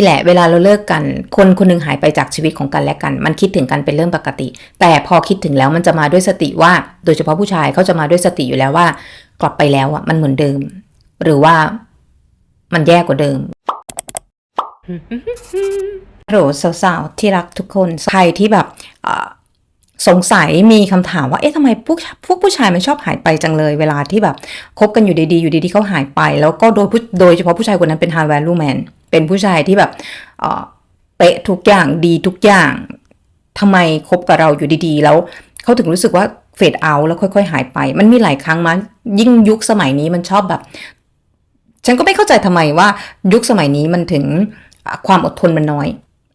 ี่แหละเวลาเราเลิกกัน คนคนหนึงหายไปจากชีวิตของกันและกัน มันคิดถึงกันเป็นเรื่องปกติ แต่พอคิดถึงแล้วมันจะมาด้วยสติว่า โดยเฉพาะผู้ชายเขาจะมาด้วยสติอยู่แล้วว่า กลับไปแล้วอะมันเหมือนเดิม หรือว่ามันแย่กว่าเดิมโหลสาวๆที่รักทุกคนใครที่แบบสงสัยมีคำถามว่าเอ๊ะทำไมพวกพวกผู้ชายมันชอบหายไปจังเลย เวลาที่แบบคบกันอยู่ดีๆอยู่ดีๆเขาหายไป แล้วก็โดยโดยเฉพาะผู้ชายคนนั้นเป็น high value man เป็นผู้ชายที่แบบเเป๊ะทุกอย่างดีทุกอย่างทำไมคบกับเราอยู่ดีๆ แล้วเขาถึงรู้สึกว่าเฟดเอาแล้วค่อย ๆ หายไป มันมีหลายครั้งมั้ยยิ่งยุคสมัยนี้มันชอบแบบ ฉันก็ไม่เข้าใจทำไมว่ายุคสมัยนี้มันถึงความอดทนมันน้อย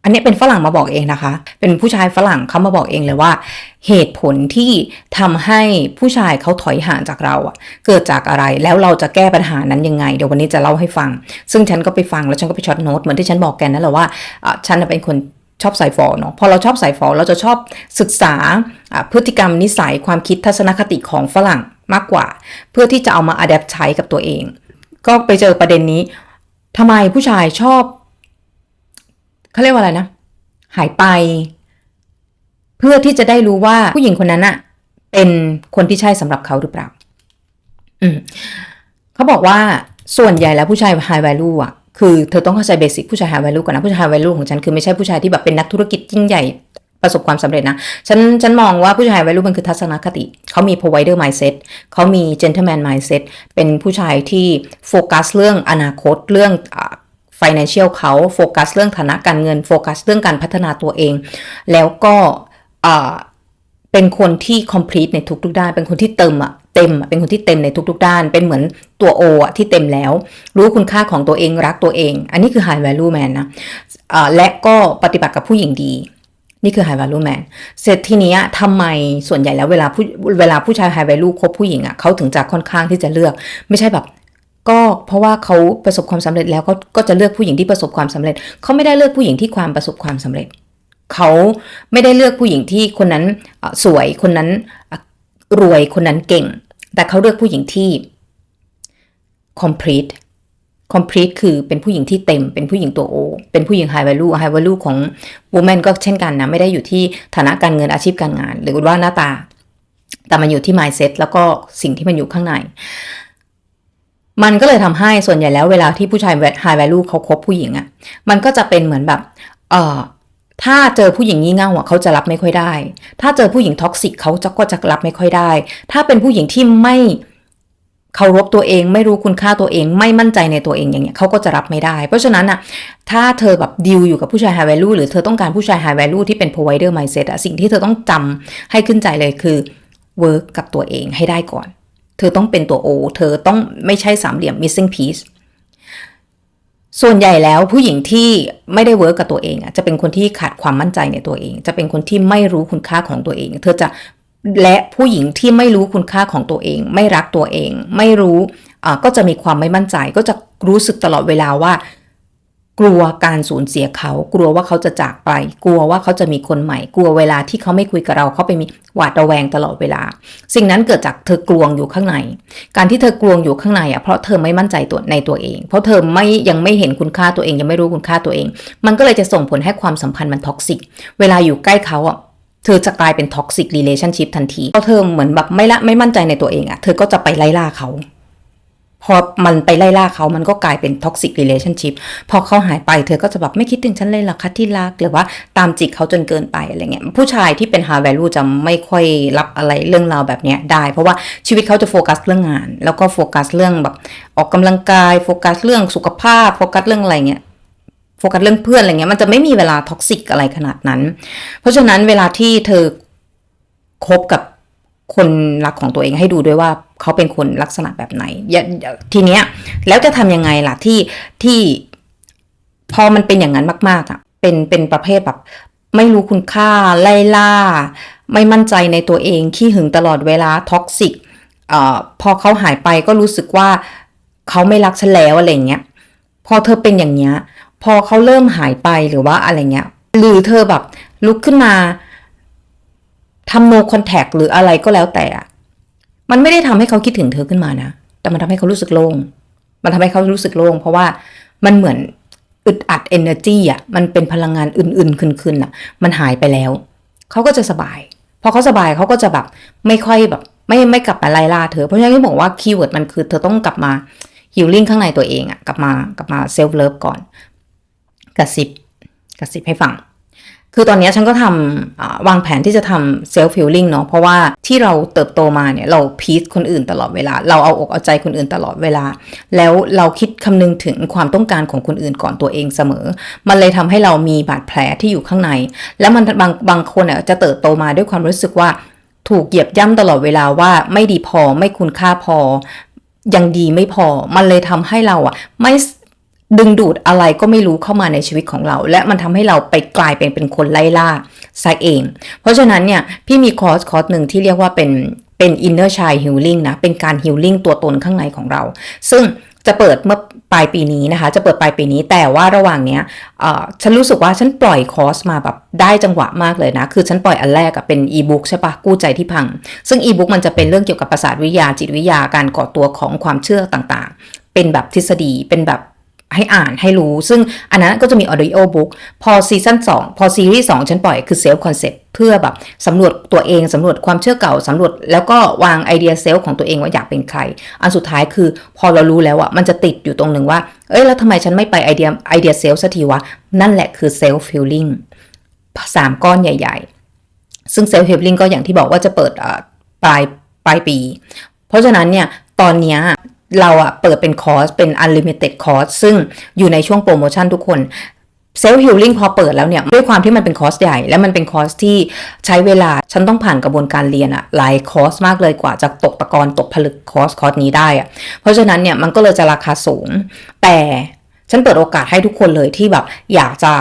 อันนี้เป็นฝรั่งมาบอกเองนะคะ เป็นผู้ชายฝรั่งเขามาบอกเองเลยว่า เหตุผลที่ทำให้ผู้ชายเขาถอยห่างจากเราอะเกิดจากอะไรแล้วเราจะแก้ปัญหานั้นยังไง เดี๋ยววันนี้จะเล่าให้ฟัง ซึ่งฉันก็ไปฟังแล้วฉันก็ไปช็อตโน้ตเหมือนที่ฉันบอกแกนั่นแหละว่าฉันเป็นคนชอบสายฟอเนาะพอเราชอบสายฟอเราจะชอบศึกษาพฤติกรรมนิสัยความคิดทัศนคติของฝรั่งมากกว่า เพื่อที่จะเอามาอัดแอปใช้กับตัวเอง ก็ไปเจอประเด็นนี้ทำไมผู้ชายชอบ เขาเรียกว่าอะไรนะ หายไป เพื่อที่จะได้รู้ว่าผู้หญิงคนนั้นอะเป็นคนที่ใช่สำหรับเขาหรือเปล่า อืมเขาบอกว่าส่วนใหญ่แล้วผู้ชาย high value อะคือเธอต้องเข้าใจเบสิกผู้ชาย high value ก่อนนะผู้ชาย high value ของฉันคือไม่ใช่ผู้ชายที่แบบเป็นนักธุรกิจยิ่งใหญ่ประสบความสำเร็จนะ ฉัน ฉันมองว่าผู้ชาย high value มันคือทัศนคติ เขามี provider mindset เขามี gentleman mindset เป็นผู้ชายที่โฟกัสเรื่องอนาคต เรื่อง financial เขาโฟกัสเรื่องฐานะการเงินโฟกัสเรื่องการพัฒนาตัวเอง แล้วก็เป็นคนที่ complete ในทุกๆด้าน เป็นคนที่เติมอะเต็มเป็นคนที่เต็มในทุกๆด้าน เป็นเหมือนตัว O อะที่เต็มแล้ว รู้คุณค่าของตัวเองรักตัวเอง อันนี้คือ high value man นะอ่าและก็ปฏิบัติกับผู้หญิงดี นี่คือ high value man เสร็จทีนี้ทำไมส่วนใหญ่แล้วเวลาผู้เวลาผู้ชาย high value คบผู้หญิงอะเขาถึงจะค่อนข้างที่จะเลือก ไม่ใช่แบบ ก็เพราะว่าเขาประสบความสำเร็จแล้วก็ก็จะเลือกผู้หญิงที่ประสบความสำเร็จ เขาไม่ได้เลือกผู้หญิงที่ความประสบความสำเร็จ เขาไม่ได้เลือกผู้หญิงที่คนนั้นสวยคนนั้นรวยคนนั้นเก่ง แต่เขาเลือกผู้หญิงที่ complete complete คือเป็นผู้หญิงที่เต็ม เป็นผู้หญิงตัวโอ เป็นผู้หญิง high value high value ของ woman ก็เช่นกันนะ ไม่ได้อยู่ที่ฐานะการเงินอาชีพการงาน หรือว่าหน้าตา แต่มันอยู่ที่ mindset แล้วก็สิ่งที่มันอยู่ข้างใน มันก็เลยทำให้ส่วนใหญ่แล้วเวลาที่ผู้ชาย high value เขาคบผู้หญิงอะ่ะ มันก็จะเป็นเหมือนแบบ เออถ้าเจอผู้หญิงงี่เง่าอะเขาจะรับไม่ค่อยได้ ถ้าเจอผู้หญิงท็อกซิกเขาจะก็จะรับไม่ค่อยได้ ถ้าเป็นผู้หญิงที่ไม่เคารพตัวเอง ไม่รู้คุณค่าตัวเอง ไม่มั่นใจในตัวเองอย่างเงี้ยเขาก็จะรับไม่ได้ เพราะฉะนั้นอะ ถ้าเธอแบบดิวอยู่กับผู้ชาย high value หรือเธอต้องการผู้ชาย high value ที่เป็น provider mindset อะสิ่งที่เธอต้องจำให้ขึ้นใจเลยคือ work กับตัวเองให้ได้ก่อน เธอต้องเป็นตัวโอเธอต้องไม่ใช่สามเหลี่ยม missing piece ส่วนใหญ่แล้วผู้หญิงที่ไม่ได้เวิร์กกับตัวเองอะจะเป็นคนที่ขาดความมั่นใจในตัวเอง จะเป็นคนที่ไม่รู้คุณค่าของตัวเอง เธอจะและผู้หญิงที่ไม่รู้คุณค่าของตัวเอง ไม่รักตัวเอง ไม่รู้อ่าก็จะมีความไม่มั่นใจ ก็จะรู้สึกตลอดเวลาว่า กลัวการสูญเสียเขา กลัวว่าเขาจะจากไป กลัวว่าเขาจะมีคนใหม่ กลัวเวลาที่เขาไม่คุยกับเราเขาไปมีหวาดระแวงตลอดเวลา สิ่งนั้นเกิดจากเธอกลวงอยู่ข้างใน การที่เธอกลวงอยู่ข้างในอะเพราะเธอไม่มั่นใจตัวในตัวเอง เพราะเธอไม่ยังไม่เห็นคุณค่าตัวเอง ยังไม่รู้คุณค่าตัวเอง มันก็เลยจะส่งผลให้ความสัมพันธ์มันท็อกซิก เวลาอยู่ใกล้เขาอะเธอจะกลายเป็นท็อกซิกรีเลชั่นชิพทันทีเพราะเธอเหมือนแบบไม่ละไม่มั่นใจในตัวเองอะเธอก็จะไปไล่ล่าเขา พอมันไปไล่ล่าเขามันก็กลายเป็นท็อกซิกรีเลชั่นชิพพอเขาหายไปเธอก็จะแบบไม่คิดถึงฉันเลยหรอคะที่รักหรือว่าตามจิกเขาจนเกินไปอะไรเงี้ยผู้ชายที่เป็น high value จะไม่ค่อยรับอะไรเรื่องราวแบบเนี้ยได้ เพราะว่าชีวิตเขาจะโฟกัสเรื่องงาน แล้วก็โฟกัสเรื่องแบบออกกำลังกายโฟกัสเรื่องสุขภาพโฟกัสเรื่องอะไรเงี้ยโฟกัสเรื่องเพื่อนอะไรเงี้ยมันจะไม่มีเวลาท็อกซิกอะไรขนาดนั้น เพราะฉะนั้นเวลาที่เธอคบกับ คนรักของตัวเองให้ดูด้วยว่าเขาเป็นคนลักษณะแบบไหน ทีเนี้ยแล้วจะทำยังไงล่ะที่ที่พอมันเป็นอย่างนั้นมาก ๆ อะ เป็นเป็นประเภทแบบ ไม่รู้คุณค่าไล่ล่า ไม่มั่นใจในตัวเองขี้หึงตลอดเวลาท็อกซิกเอ่อพอเขาหายไปก็รู้สึกว่าเขาไม่รักฉันแล้วอะไรเงี้ยพอเธอเป็นอย่างเงี้ย พอเขาเริ่มหายไปหรือว่าอะไรเงี้ยหรือเธอแบบลุกขึ้นมา ทำ no contact หรืออะไรก็แล้วแต่ มันไม่ได้ทำให้เขาคิดถึงเธอขึ้นมานะ แต่มันทำให้เขารู้สึกโล่ง มันทำให้เขารู้สึกโล่ง เพราะว่ามันเหมือนอึดอัด energy อะ มันเป็นพลังงานอื่นๆขึ้นๆอะ มันหายไปแล้ว เขาก็จะสบาย พอเขาสบายเขาก็จะแบบไม่ค่อยแบบ ไม่ไม่กลับมาไล่ล่าเธอ เพราะฉะนั้นที่บอกว่าคีย์เวิร์ดมันคือเธอต้องกลับมาฮิลลิ่งข้างในตัวเองอะ กลับมากลับมาเซลฟ์เลิฟก่อน กระซิบกระซิบให้ฟัง คือตอนนี้ฉันก็ทำวางแผนที่จะทำเซลฟ์ฟิลลิ่งเนาะเพราะว่าที่เราเติบโตมาเนี่ยเราพีซคนอื่นตลอดเวลา เราเอาอกเอาใจคนอื่นตลอดเวลา แล้วเราคิดคำนึงถึงความต้องการของคนอื่นก่อนตัวเองเสมอ มันเลยทำให้เรามีบาดแผลที่อยู่ข้างใน แล้วมันบางบางคนอะจะเติบโตมาด้วยความรู้สึกว่าถูกเหยียบย่ำตลอดเวลาว่าไม่ดีพอไม่คุณค่าพอยังดีไม่พอ มันเลยทำให้เราอะไม่ ดึงดูดอะไรก็ไม่รู้เข้ามาในชีวิตของเรา และมันทำให้เราไปกลายเป็นเป็นคนไล่ล่าซะเอง เพราะฉะนั้นเนี่ยพี่มีคอร์สคอร์สหนึ่งที่เรียกว่าเป็นเป็น inner child healing นะ เป็นการ healing ตัวตนข้างในของเรา ซึ่งจะเปิดเมื่อปลายปีนี้นะคะ จะเปิดปลายปีนี้ แต่ว่าระหว่างเนี้ยเอ่อฉันรู้สึกว่าฉันปล่อยคอร์สมาแบบได้จังหวะมากเลยนะ คือฉันปล่อยอันแรกอะเป็นอีบุ๊กใช่ปะกู้ใจที่พัง ซึ่งอีบุ๊กมันจะเป็นเรื่องเกี่ยวกับประสาทวิทยาจิตวิทยาการก่อตัวของความเชื่อต่างๆ เป็นแบบทฤษฎี เป็นแบบ ให้อ่านให้รู้ ซึ่งอันนั้นก็จะมี audio book พอซีซั่น2 พอซีรีส์2ฉันปล่อยคือ self concept เพื่อแบบสำรวจตัวเองสำรวจความเชื่อเก่าสำรวจแล้วก็วางไอเดียเซลล์ของตัวเองว่าอยากเป็นใคร อันสุดท้ายคือพอเรารู้แล้วอะมันจะติดอยู่ตรงหนึ่งว่า เอ้ยแล้วทำไมฉันไม่ไปไอเดียไอเดียเซลล์สักทีวะ นั่นแหละคือ self healing สามก้อนใหญ่ ๆ ซึ่ง self healing ก็อย่างที่บอกว่าจะเปิดปลายปลายปี เพราะฉะนั้นเนี่ยตอนเนี้ย เราอะเปิดเป็นคอร์สเป็น unlimited คอร์สซึ่งอยู่ในช่วงโปรโมชั่นทุกคนเซลล์ฮิลลิ่งพอเปิดแล้วเนี่ย ด้วยความที่มันเป็นคอร์สใหญ่ และมันเป็นคอร์สที่ใช้เวลา ฉันต้องผ่านกระบวนการเรียนอะหลายคอร์สมากเลยกว่าจะตกตะกอนตกผลึกคอร์สคอร์สนี้ได้อะเพราะฉะนั้นเนี่ยมันก็เลยจะราคาสูง แต่ฉันเปิดโอกาสให้ทุกคนเลยที่แบบอยากจะ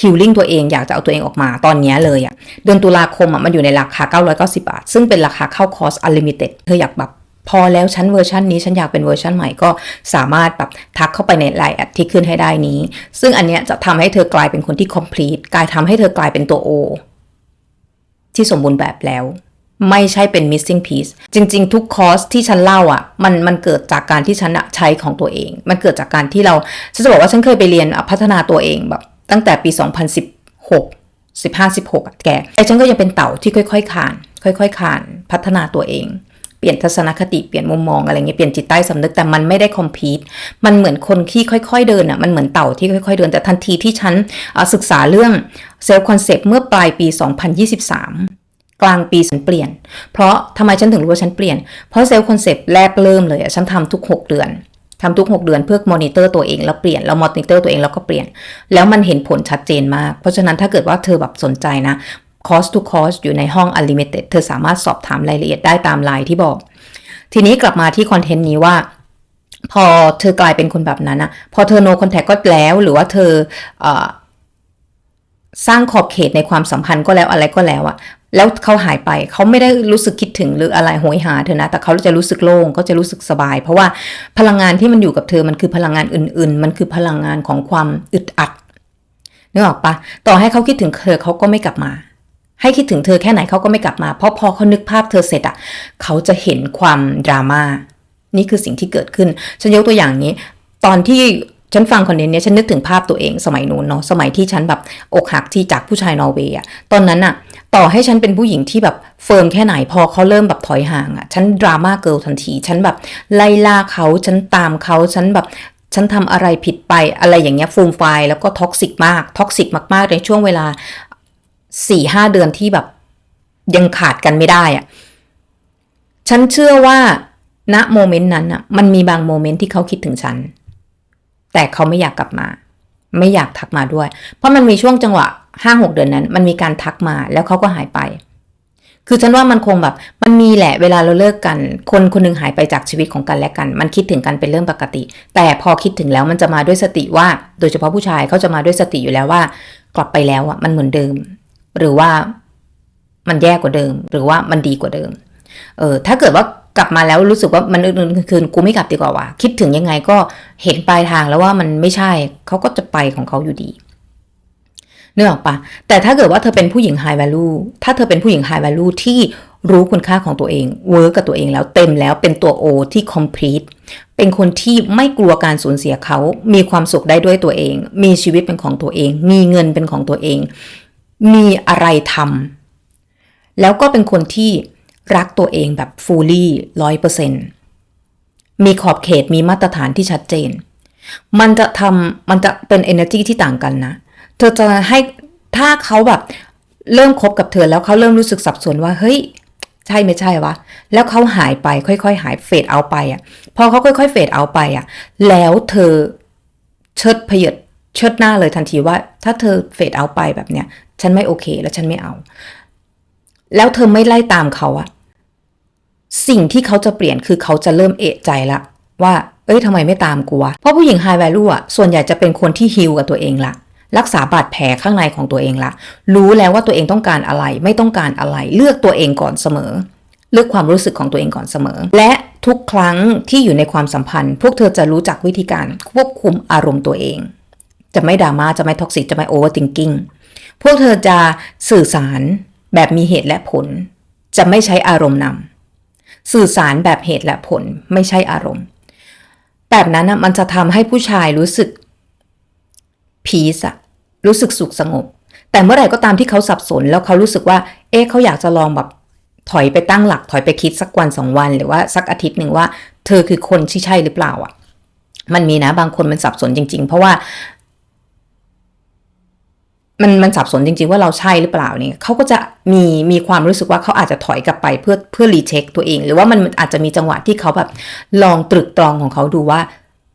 ฮิลลิ่งตัวเองอยากจะเอาตัวเองออกมาตอนนี้เลยอะเดือนตุลาคมอะมันอยู่ในราคา 990 บาท ซึ่งเป็นราคาเข้าคอร์ส unlimited เธออยากแบบ พอแล้วชั้นเวอร์ชันนี้ฉันอยากเป็นเวอร์ชันใหม่ก็สามารถแบบทักเข้าไปในไลน์แอดที่ขึ้นให้ได้นี้ ซึ่งอันเนี้ยจะทำให้เธอกลายเป็นคนที่ complete กลายทำให้เธอกลายเป็นตัว O ที่สมบูรณ์แบบแล้ว ไม่ใช่เป็น missing piece จริง ๆ ทุกคอร์สที่ฉันเล่าอะมันมันเกิดจากการที่ฉันใช้ของตัวเอง มันเกิดจากการที่เราฉันจะบอกว่าฉันเคยไปเรียนพัฒนาตัวเองแบบตั้งแต่ปี 2016 15 16แกไอ้ฉันก็ยังเป็นเต่าที่ค่อยๆคาน ค่อยๆคาน พัฒนาตัวเอง ลี่ยนทัศนคติเปลี่ยนมุมมองอะไรเงี้ยเปลี่ยนจิตใต้สำนึกแต่มันไม่ได้คอมพีตมันเหมือนคนที่ค่อย ๆ เดินอะมันเหมือนเต่าที่ค่อย ๆ เดินแต่ทันทีที่ฉันศึกษาเรื่องเซลล์คอนเซปต์เมื่อปลายปี 2023กลางปีฉันเปลี่ยน เพราะทำไมฉันถึงรู้ว่าฉันเปลี่ยน เพราะเซลล์คอนเซปต์แรกเริ่มเลยอะฉันทำทุก 6 เดือนทำทุก 6 เดือนเพื่อมอนิเตอร์ตัวเองแล้วเปลี่ยนแล้วมอนิเตอร์ตัวเองแล้วก็เปลี่ยน แล้วมันเห็นผลชัดเจนมาก เพราะฉะนั้นถ้าเกิดว่าเธอแบบสนใจนะ คอร์สทุกคอร์สอยู่ในห้อง Unlimited เธอสามารถสอบถามรายละเอียดได้ตามไลน์ที่บอก ทีนี้กลับมาที่คอนเทนต์นี้ว่า พอเธอกลายเป็นคนแบบนั้นอะพอเธอ no contact ก็แล้วหรือว่าเธอเอสร้างขอบเขตในความสัมพันธ์ก็แล้วอะไรก็แล้วอะแล้วเขาหายไปเขาไม่ได้รู้สึกคิดถึงหรืออะไรโหยหาเธอนะ แต่เขาจะรู้สึกโล่งเขาจะรู้สึกสบาย เพราะว่าพลังงานที่มันอยู่กับเธอมันคือพลังงานอื่น ๆ มันคือพลังงานของความอึดอัดนึกออกปะต่อให้เขาคิดถึงเธอเขาก็ไม่กลับมา ให้คิดถึงเธอแค่ไหนเขาก็ไม่กลับมา เพราะพอเขานึกภาพเธอเสร็จอะเขาจะเห็นความดราม่านี่คือสิ่งที่เกิดขึ้น ฉันยกตัวอย่างนี้ ตอนที่ฉันฟังคอนเทนต์นี้ฉันนึกถึงภาพตัวเองสมัยนู้นเนาะสมัยที่ฉันแบบอกหักที่จากผู้ชายนอร์เวย์อะตอนนั้นอะต่อให้ฉันเป็นผู้หญิงที่แบบเฟิร์มแค่ไหนพอเขาเริ่มแบบถอยห่างอะฉันดราม่าเกิลทันที ฉันแบบไล่ล่าเขาฉันตามเขาฉันแบบฉันทำอะไรผิดไปอะไรอย่างเงี้ยฟูมไฟล์แล้วก็ท็อกซิกมากท็อกซิกมากๆในช่วงเวลา สี่ห้าเดือนที่แบบยังขาดกันไม่ได้อะฉันเชื่อว่าณโมเมนต์นั้นอะมันมีบางโมเมนต์ที่เขาคิดถึงฉัน แต่เขาไม่อยากกลับมา ไม่อยากทักมาด้วย เพราะมันมีช่วงจังหวะห้าหกเดือนนั้น มันมีการทักมาแล้วเขาก็หายไป คือฉันว่ามันคงแบบ มันมีแหละเวลาเราเลิกกัน คนคนหนึงหายไปจากชีวิตของกันและกัน มันคิดถึงกันเป็นเรื่องปกติ แต่พอคิดถึงแล้วมันจะมาด้วยสติว่า โดยเฉพาะผู้ชายเขาจะมาด้วยสติอยู่แล้วว่า กลับไปแล้วอะมันเหมือนเดิม หรือว่ามันแย่กว่าเดิม หรือว่ามันดีกว่าเดิม เออถ้าเกิดว่ากลับมาแล้วรู้สึกว่ามันอื่นๆคืนกูไม่กลับดีกว่าว่ะคิดถึงยังไงก็เห็นปลายทางแล้วว่ามันไม่ใช่เขาก็จะไปของเขาอยู่ดีเนื้อออกปะแต่ถ้าเกิดว่าเธอเป็นผู้หญิง high value ถ้าเธอเป็นผู้หญิง high value ที่รู้คุณค่าของตัวเองเวิร์กกับตัวเองแล้วเต็มแล้วเป็นตัว O ที่ complete เป็นคนที่ไม่กลัวการสูญเสียเขา มีความสุขได้ด้วยตัวเอง มีชีวิตเป็นของตัวเอง มีเงินเป็นของตัวเอง มีอะไรทำแล้วก็เป็นคนที่รักตัวเองแบบ fully ร้อยเปอร์เซ็นมีขอบเขตมีมาตรฐานที่ชัดเจน มันจะทำมันจะเป็น energy ที่ต่างกันนะ เธอจะให้ถ้าเขาแบบเริ่มคบกับเธอแล้วเขาเริ่มรู้สึกสับสนว่า เฮ้ย ใช่ไม่ใช่วะ แล้วเขาหายไปค่อยๆ หายเฟดเอาไปอะ พอเขาค่อยๆเฟดเอาไปอะ แล้วเธอเชิดพยดเชิดหน้าเลยทันทีว่า ถ้าเธอเฟดเอาไปแบบเนี้ย ฉันไม่โอเค แล้วฉันไม่เอา แล้วเธอไม่ไล่ตามเขาอะสิ่งที่เขาจะเปลี่ยนคือเขาจะเริ่มเอะใจละ ว่า เอ้ยทำไมไม่ตามกูวะเพราะผู้หญิง high value อะส่วนใหญ่จะเป็นคนที่ฮิลกับตัวเองละรักษาบาดแผลข้างในของตัวเองละ รู้แล้วว่าตัวเองต้องการอะไร ไม่ต้องการอะไร เลือกตัวเองก่อนเสมอ เลือกความรู้สึกของตัวเองก่อนเสมอ และทุกครั้งที่อยู่ในความสัมพันธ์ พวกเธอจะรู้จักวิธีการควบคุมอารมณ์ตัวเอง จะไม่ดราม่าจะไม่ท็อกซิกจะไม่โอเวอร์ทิงกิ้ง พวกเธอจะสื่อสารแบบมีเหตุและผล จะไม่ใช้อารมณ์นำสื่อสารแบบเหตุและผลไม่ใช่อารมณ์ แบบนั้นนะมันจะทำให้ผู้ชายรู้สึกพีซอะรู้สึกสุขสงบ แต่เมื่อไหร่ก็ตามที่เขาสับสน แล้วเขารู้สึกว่า เอ๊ะเขาอยากจะลองแบบถอยไปตั้งหลัก ถอยไปคิดสักวันสองวัน หรือว่าสักอาทิตย์หนึ่งว่า เธอคือคนที่ใช่หรือเปล่าอะมันมีนะบางคนมันสับสนจริง ๆ เพราะว่า มันมันสับสนจริง ๆ ว่าเราใช่หรือเปล่าเนี่ยเขาก็จะมีมีความรู้สึกว่าเขาอาจจะถอยกลับไปเพื่อเพื่อรีเช็คตัวเอง หรือว่ามันอาจจะมีจังหวะที่เขาแบบลองตรึกตรองของเขาดูว่า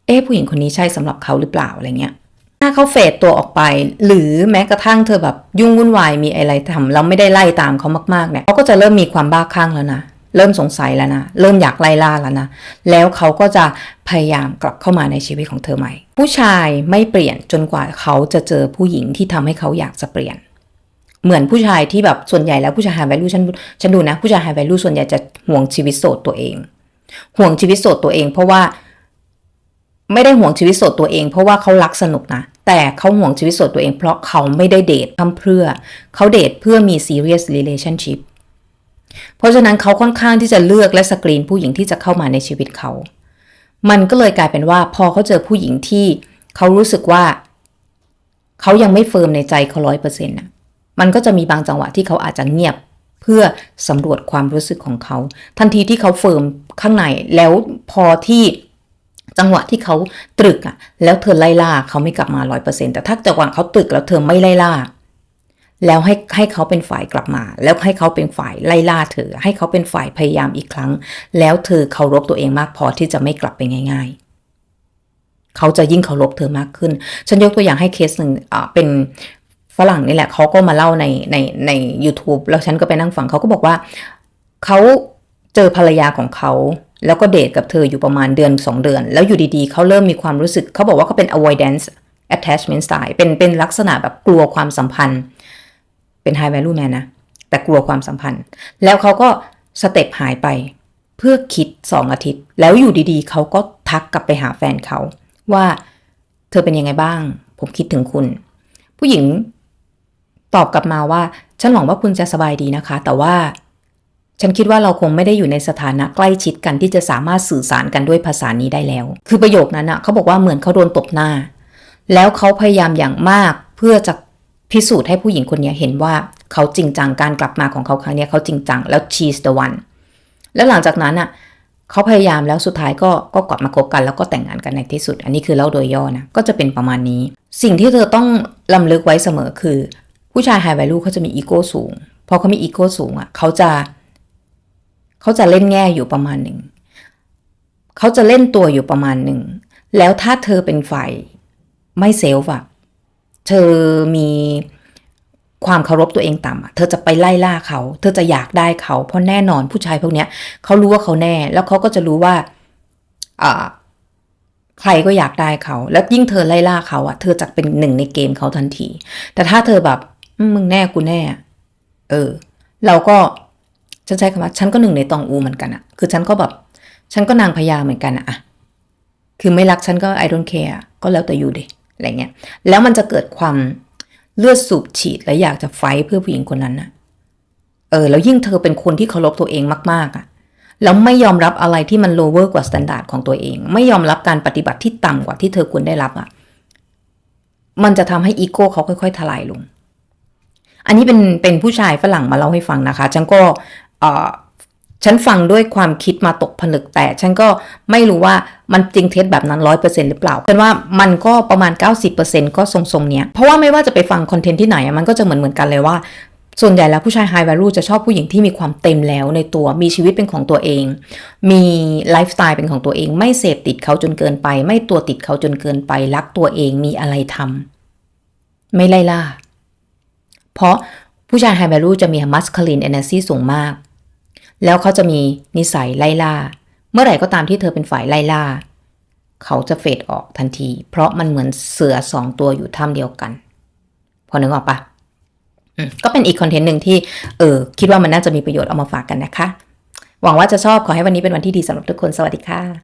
เอ๊ะผู้หญิงคนนี้ใช่สำหรับเขาหรือเปล่าอะไรเงี้ยถ้าเขาเฟดตัวออกไป หรือแม้กระทั่งเธอแบบยุ่งวุ่นวายมีอะไรทำแล้วไม่ได้ไล่ตามเขามากๆเนี่ยเขาก็จะเริ่มมีความบ้าคลั่งแล้วนะ เริ่มสงสัยแล้วนะ เริ่มอยากไล่ล่าแล้วนะ แล้วเขาก็จะพยายามกลับเข้ามาในชีวิตของเธอใหม่ ผู้ชายไม่เปลี่ยนจนกว่าเขาจะเจอผู้หญิงที่ทำให้เขาอยากจะเปลี่ยน เหมือนผู้ชายที่แบบส่วนใหญ่แล้วผู้ชาย high value ฉันฉันดูนะ ผู้ชาย high value ส่วนใหญ่จะห่วงชีวิตโสดตัวเอง ห่วงชีวิตโสดตัวเอง เพราะว่า ไม่ได้ห่วงชีวิตโสดตัวเอง เพราะว่าเขารักสนุกนะ แต่เขาห่วงชีวิตโสดตัวเอง เพราะเขาไม่ได้เดททำเพื่อ เขาเดทเพื่อมี serious relationship เพราะฉะนั้นเขาค่อนข้างที่จะเลือกและสกรีนผู้หญิงที่จะเข้ามาในชีวิตเขา มันก็เลยกลายเป็นว่าพอเขาเจอผู้หญิงที่เขารู้สึกว่า เขายังไม่เฟิร์มในใจเขาร้อยเปอร์เซ็นต์นะมันก็จะมีบางจังหวะที่เขาอาจจะเงียบเพื่อสำรวจความรู้สึกของเขา ทันทีที่เขาเฟิร์มข้างในแล้วพอที่จังหวะที่เขาตรึกอะแล้วเธอไล่ล่าเขาไม่กลับมาร้อยเปอร์เซ็นต์แต่ถ้าจังหวะเขาตรึกแล้วเธอไม่ไล่ล่า แล้วให้ให้เขาเป็นฝ่ายกลับมา แล้วให้เขาเป็นฝ่ายไล่ล่าเธอ ให้เขาเป็นฝ่ายพยายามอีกครั้ง แล้วเธอเคารพตัวเองมากพอที่จะไม่กลับไปง่าย ๆ เขาจะยิ่งเคารพเธอมากขึ้น ฉันยกตัวอย่างให้เคสหนึ่งอ่าเป็นฝรั่งนี่แหละเขาก็มาเล่าในในใน u t u b e แล้วฉันก็ไปนั่งฟังเขาก็บอกว่าเขาเจอภรรยาของเขา แล้วก็เดทกับเธออยู่ประมาณเดือน 2 เดือน แล้วอยู่ดีๆ เขาเริ่มมีความรู้สึก เขาบอกว่าเขาเป็น avoidance attachment style เป็นเป็นลักษณะแบบกลัวความสัมพันธ์ เป็น high value man นะ แต่กลัวความสัมพันธ์ แล้วเขาก็สเต็ปหายไป เพื่อคิด2อาทิตย์ แล้วอยู่ดีๆ เขาก็ทักกลับไปหาแฟนเขา ว่าเธอเป็นยังไงบ้าง ผมคิดถึงคุณ ผู้หญิงตอบกลับมาว่า ฉันหวังว่าคุณจะสบายดีนะคะ แต่ว่า ฉันคิดว่าเราคงไม่ได้อยู่ในสถานะใกล้ชิดกันที่จะสามารถสื่อสารกันด้วยภาษานี้ได้แล้ว คือประโยคนั้นอะเขาบอกว่าเหมือนเขาโดนตบหน้า แล้วเขาพยายามอย่างมากเพื่อจะ พิสูจน์ให้ผู้หญิงคนนี้เห็นว่าเขาจริงจังการกลับมาของเขาครั้งนี้เขาจริงจังแล้ว she's the one แล้วหลังจากนั้นอะเขาพยายามแล้วสุดท้ายก็ก็กลับมาคบกันแล้วก็แต่งงานกันในที่สุด อันนี้คือเล่าโดยย่อนะก็จะเป็นประมาณนี้ สิ่งที่เธอต้องลำลึกไว้เสมอคือ ผู้ชาย high value เขาจะมีอีโก้สูงพอเขามีอีโก้สูงอะเขาจะ เขาจะเล่นแง่อยู่ประมาณหนึ่งเขาจะเล่นตัวอยู่ประมาณหนึ่งแล้วถ้าเธอเป็นฝ่ายไม่เซลฟ์อะ เธอมีความเคารพตัวเองต่ำเธอจะไปไล่ล่าเขา เธอจะอยากได้เขา เพราะแน่นอนผู้ชายพวกเนี้ยเขารู้ว่าเขาแน่ แล้วเขาก็จะรู้ว่าใครก็อยากได้เขา แล้วยิ่งเธอไล่ล่าเขาอะเธอจะเป็นหนึ่งในเกมเขาทันที แต่ถ้าเธอแบบมึงแน่กูแน่ เออ เราก็ฉันใช้คำว่าฉันก็หนึ่งในตองอูเหมือนกันอะคือฉันก็แบบ ฉันก็นางพญาเหมือนกันอะคือไม่รักฉันก็ I don't care ก็แล้วแต่อยู่ดิ อะไรเงี้ยแล้วมันจะเกิดความเลือดสูบฉีดและอยากจะไฟเพื่อผู้หญิงคนนั้นน่ะเออแล้วยิ่งเธอเป็นคนที่เคารพตัวเองมากๆอะ่ะแล้วไม่ยอมรับอะไรที่มัน lower กว่า standard ของตัวเอง ไม่ยอมรับการปฏิบัติที่ต่ำกว่าที่เธอควรได้รับอะมันจะทำให้อีโก้เขาค่อย ๆ ทลายลง อันนี้เป็นเป็นผู้ชายฝรั่งมาเล่าให้ฟังนะคะฉันก็เอ่อ ฉันฟังด้วยความคิดมาตกผลึกแต่ ฉันก็ไม่รู้ว่ามันจริงเท็จแบบนั้นร้อยเปอร์เซ็นต์หรือเปล่าเป็นว่ามันก็ประมาณ 90%ก็ทรงๆเนี้ยเพราะว่าไม่ว่าจะไปฟังคอนเทนต์ที่ไหนมันก็จะเหมือนเหมือนกันเลยว่า ส่วนใหญ่แล้วผู้ชาย high value จะชอบผู้หญิงที่มีความเต็มแล้วในตัวมีชีวิตเป็นของตัวเอง มีไลฟ์สไตล์เป็นของตัวเอง ไม่เสพติดเขาจนเกินไป ไม่ตัวติดเขาจนเกินไปรักตัวเองมีอะไรทำไม่ไล่ล่าเพราะผู้ชาย high value จะมี masculine energy สูงมาก แล้วเขาจะมีนิสัยไล่ล่า เมื่อไหร่ก็ตามที่เธอเป็นฝ่ายไล่ล่า เขาจะเฟดออกทันที เพราะมันเหมือนเสือสองตัวอยู่ถ้ำเดียวกัน พอนึกออกปะก็เป็นอีกคอนเทนต์หนึ่งที่เออคิดว่ามันน่าจะมีประโยชน์เอามาฝากกันนะคะ หวังว่าจะชอบขอให้วันนี้เป็นวันที่ดีสำหรับทุกคนสวัสดีค่ะ